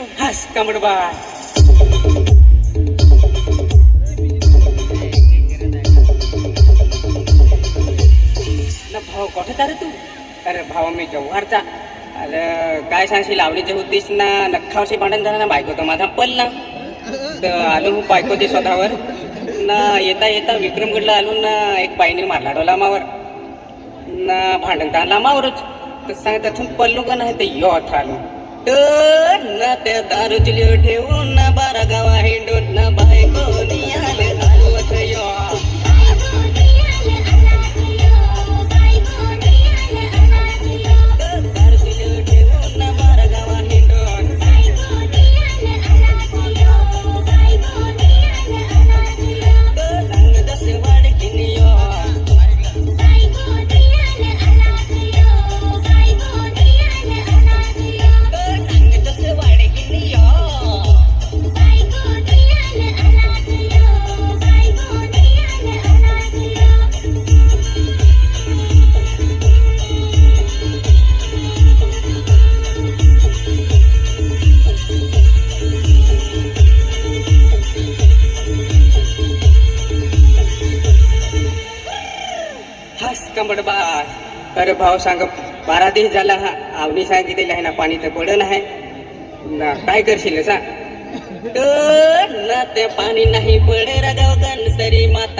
कमड बा ना भाऊ कुठे तर तू? अरे भावा मी जव्हारचा. अरे काय सांगशील लावलीचे होतीस ना नख्खावशी भांडण झालं ना बायको तो माझा पल ना. तर आलो हो बायको ते स्वतःवर. ना येता येता विक्रमगडला आलो ना एक बाईने मारला डो लामावर ना भांडण तर लामावरच तर सांग त्यातून पल्लू का नाही तर यो आलो. तर ना त्या दारूची ठेवून ना बारा गावा हिंडून ना बायको बस कंबड बस अरे भाऊ सांग बारा दिवस झाला हा आवनी सांगितलेलं आहे ना पाणी तर पडलं आहे. ना काय करशील सांग ना ते पाणी नाही पडे रगाव गणसरी माता.